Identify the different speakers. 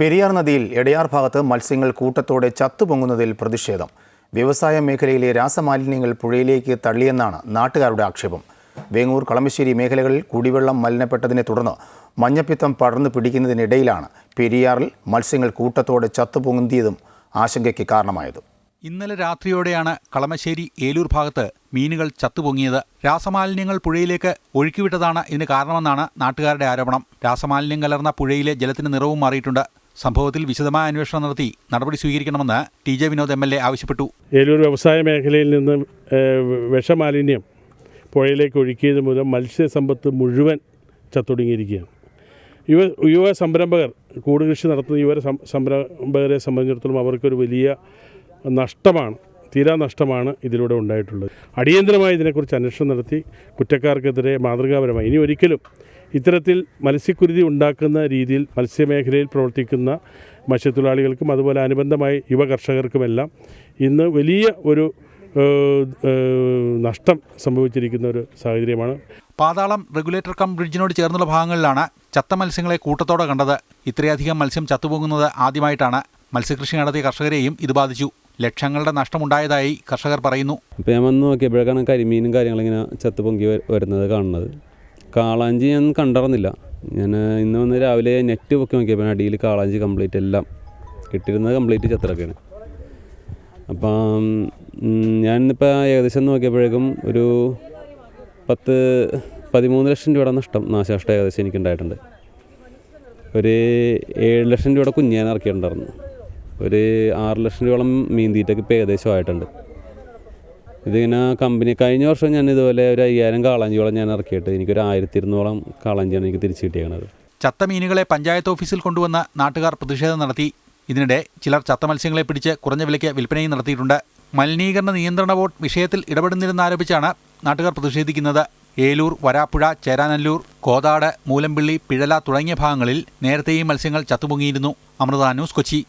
Speaker 1: പെരിയാർ നദിയിൽ എടയാർ ഭാഗത്ത് മത്സ്യങ്ങൾ കൂട്ടത്തോടെ ചത്തുപൊങ്ങുന്നതിൽ പ്രതിഷേധം. വ്യവസായ മേഖലയിലെ രാസമാലിന്യങ്ങൾ പുഴയിലേക്ക് തള്ളിയെന്നാണ് നാട്ടുകാരുടെ ആക്ഷേപം. വേങ്ങൂർ കളമശ്ശേരി മേഖലകളിൽ കുടിവെള്ളം മലിനപ്പെട്ടതിനെ തുടർന്ന് മഞ്ഞപ്പിത്തം പടർന്നു പിടിക്കുന്നതിനിടയിലാണ് പെരിയാറിൽ മത്സ്യങ്ങൾ കൂട്ടത്തോടെ ചത്തുപൊങ്ങുന്നതും ആശങ്കയ്ക്ക് കാരണമായത്.
Speaker 2: ഇന്നലെ രാത്രിയോടെയാണ് കളമശ്ശേരി ഏലൂർ ഭാഗത്ത് മീനുകൾ ചത്തുപൊങ്ങിയത്. രാസമാലിന്യങ്ങൾ പുഴയിലേക്ക് ഒഴുക്കിവിട്ടതാണ് ഇതിന് കാരണമെന്നാണ് നാട്ടുകാരുടെ ആരോപണം. രാസമാലിന്യം കലർന്ന പുഴയിലെ ജലത്തിന് നിറവും മാറിയിട്ടുണ്ട്. സംഭവത്തിൽ വിശദമായ അന്വേഷണം നടത്തി നടപടി സ്വീകരിക്കണമെന്ന് T J Vinod M L A ആവശ്യപ്പെട്ടു.
Speaker 3: ഏലൂർ വ്യവസായ മേഖലയിൽ നിന്ന് വിഷമാലിന്യം പുഴയിലേക്ക് ഒഴുക്കിയത് മൂലം മത്സ്യസമ്പത്ത് മുഴുവൻ ചത്തൊടുങ്ങിയിരിക്കുകയാണ്. യുവ യുവ സംരംഭകർ കൂടുകൃഷി നടത്തുന്ന യുവ സംരംഭകരെ സംബന്ധിച്ചിടത്തോളം അവർക്കൊരു വലിയ നഷ്ടമാണ് തീരാ നഷ്ടമാണ് ഇതിലൂടെ ഉണ്ടായിട്ടുള്ളത്. അടിയന്തരമായി ഇതിനെക്കുറിച്ച് അന്വേഷണം നടത്തി കുറ്റക്കാർക്കെതിരെ മാതൃകാപരമായി ഇനി ഒരിക്കലും ഇത്തരത്തിൽ മത്സ്യക്കുരുതി ഉണ്ടാക്കുന്ന രീതിയിൽ മത്സ്യമേഖലയിൽ പ്രവർത്തിക്കുന്ന മത്സ്യത്തൊഴിലാളികൾക്കും അതുപോലെ അനുബന്ധമായി യുവ കർഷകർക്കുമെല്ലാം ഇന്ന് വലിയ ഒരു നഷ്ടം സംഭവിച്ചിരിക്കുന്ന ഒരു സാഹചര്യമാണ്.
Speaker 2: പാതാളം റെഗുലേറ്റർ കം ബ്രിഡ്ജിനോട് ചേർന്നുള്ള ഭാഗങ്ങളിലാണ് ചത്ത മത്സ്യങ്ങളെ കൂട്ടത്തോടെ കണ്ടത്. ഇത്രയധികം മത്സ്യം ചത്തുപോകുന്നത് ആദ്യമായിട്ടാണ് മത്സ്യകൃഷി നടത്തിയ കർഷകരെയും ഇത് ബാധിച്ചു. ലക്ഷങ്ങളുടെ നഷ്ടമുണ്ടായതായി കർഷകർ പറയുന്നു.
Speaker 4: ഇപ്പം ഞാൻ വന്ന് നോക്കിയപ്പോഴേക്കാണ് കരിമീനും കാര്യങ്ങളിങ്ങനെ ചത്ത് പൊങ്കി വരുന്നത് കാണുന്നത്. കാളാഞ്ചി ഞാൻ കണ്ടറന്നില്ല ഞാൻ ഇന്ന് വന്ന് രാവിലെ നെറ്റ് പൊക്കി നോക്കിയപ്പോൾ അടിയിൽ കാളാഞ്ചി കംപ്ലീറ്റ് എല്ലാം കിട്ടിയിരുന്നത് കംപ്ലീറ്റ് ചത്രക്കാണ്. അപ്പം ഞാൻ ഇന്നിപ്പോൾ ഏകദേശം നോക്കിയപ്പോഴേക്കും ഒരു പത്ത് പതിമൂന്ന് ലക്ഷം രൂപയുടെ നഷ്ടം നാശനഷ്ടം ഏകദേശം എനിക്കുണ്ടായിട്ടുണ്ട്. ഒരു ഏഴ് ലക്ഷം രൂപയുടെ കുഞ്ഞാൻ ഇറക്കിയിട്ടുണ്ടായിരുന്നു. ഒരു ആറ് ലക്ഷം രൂപയോളം മീൻ തീറ്റയ്ക്ക് ഇപ്പോൾ ഏകദേശം ആയിട്ടുണ്ട്. ഇതിങ്ങനെ കമ്പനി കഴിഞ്ഞ വർഷം ഞാൻ ഇതുപോലെ ഒരു അയ്യായിരം കാളാഞ്ചിയോളം ഞാൻ ഇറക്കിയിട്ട് എനിക്കൊരു ആയിരത്തി ഇരുന്നൂറോളം കാളാഞ്ചിയാണ് എനിക്ക് തിരിച്ചു കിട്ടിയത്
Speaker 2: ചത്ത മീനുകളെ പഞ്ചായത്ത് ഓഫീസിൽ കൊണ്ടുവന്ന നാട്ടുകാർ പ്രതിഷേധം നടത്തി. ഇതിനിടെ ചിലർ ചത്ത മത്സ്യങ്ങളെ പിടിച്ച് കുറഞ്ഞ വിലയ്ക്ക് വിൽപ്പനയും നടത്തിയിട്ടുണ്ട്. മലിനീകരണ നിയന്ത്രണ ബോർഡ് വിഷയത്തിൽ ഇടപെടുന്നില്ലെന്നാരോപിച്ചാണ് നാട്ടുകാർ പ്രതിഷേധിക്കുന്നത്. ഏലൂർ വരാപ്പുഴ ചേരാനല്ലൂർ കോതാട് മൂലമ്പിള്ളി പിഴല തുടങ്ങിയ ഭാഗങ്ങളിൽ നേരത്തെയും മത്സ്യങ്ങൾ ചത്തുപൊങ്ങിയിരുന്നു. അമൃത ന്യൂസ് കൊച്ചി.